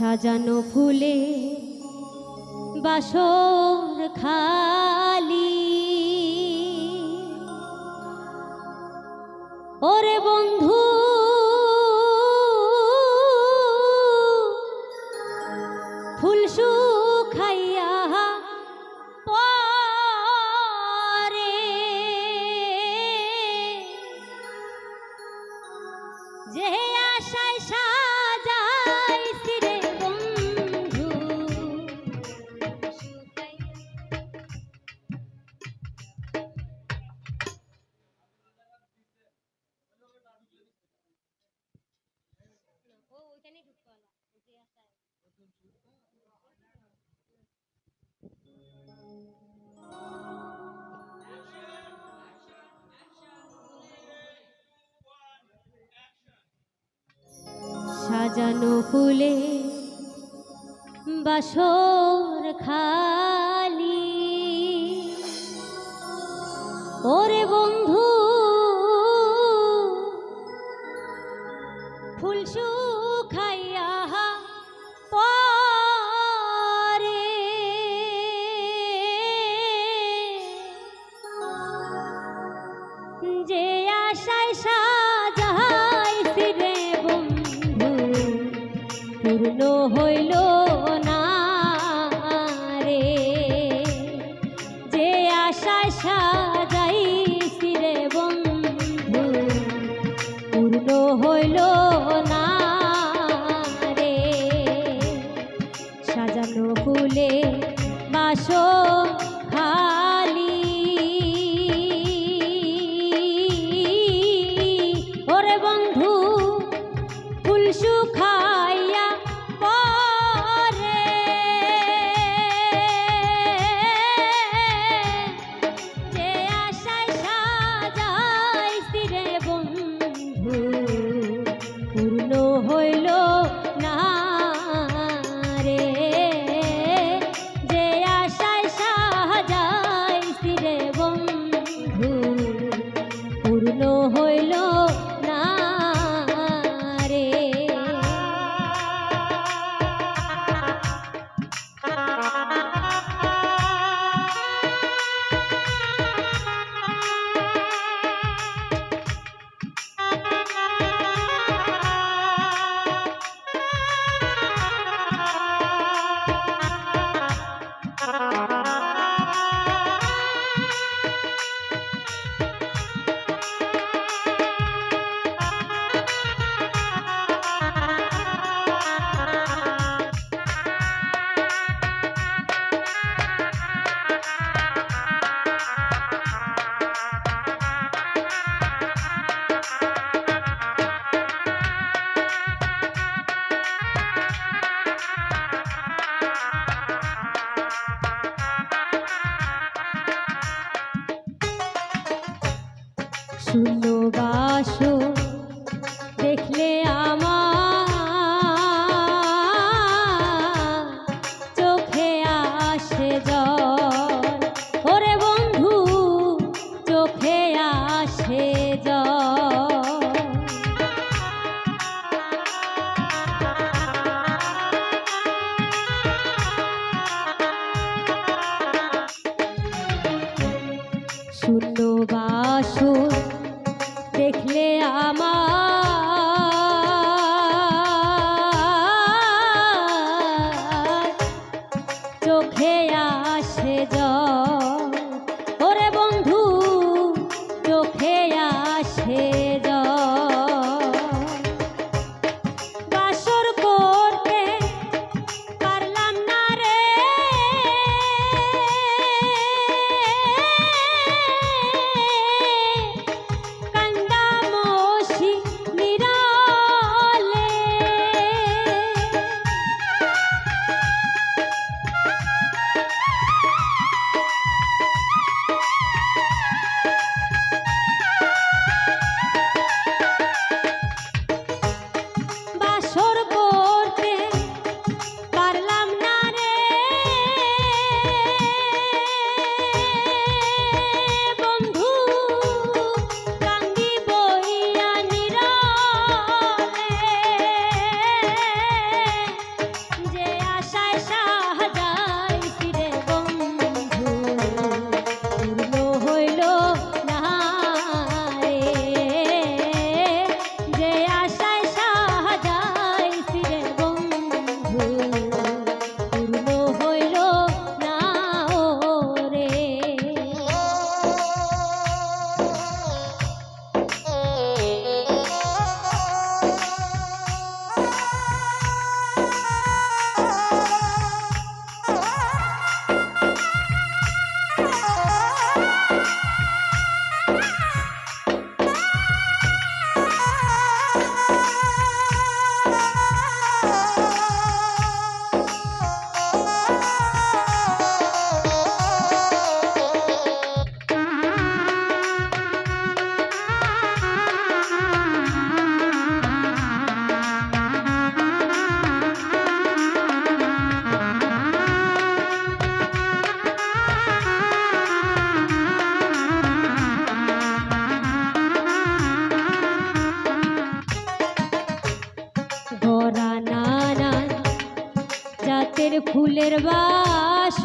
সাজানো ফুলে বাসর খালি। ওরে বন্ধু ফুল খাইয়া পরে যে আশায় ফুলে বাসর খালি। ওরে বন্ধু পূর্ণ হইল vuelo. শুনো বাসো আছে জল ফুলের বাস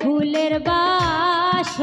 ফুলের বাস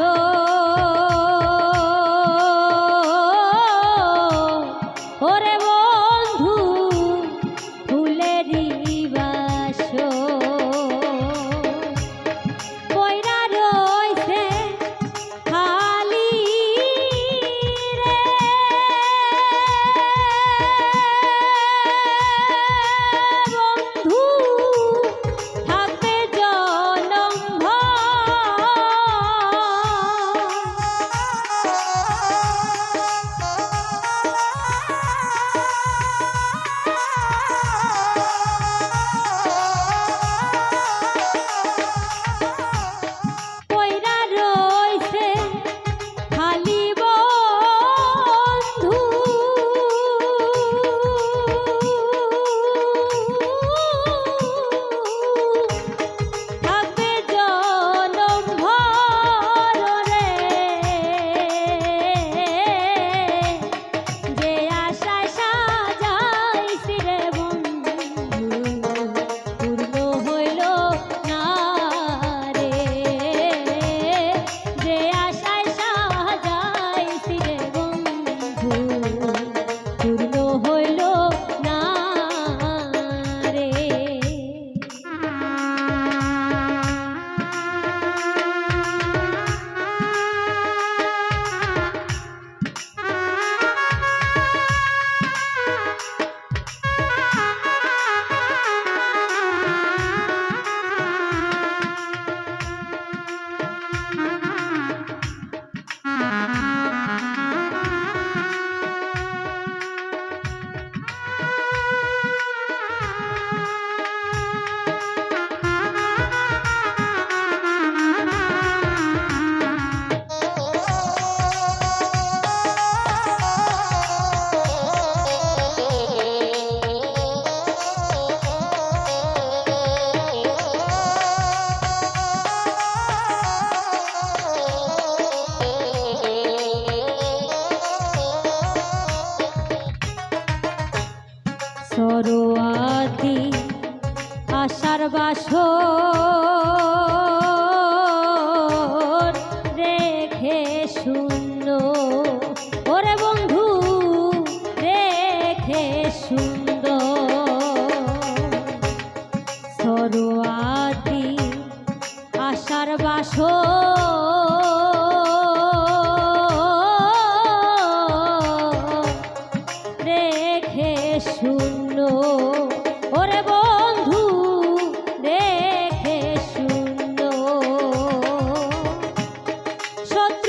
kat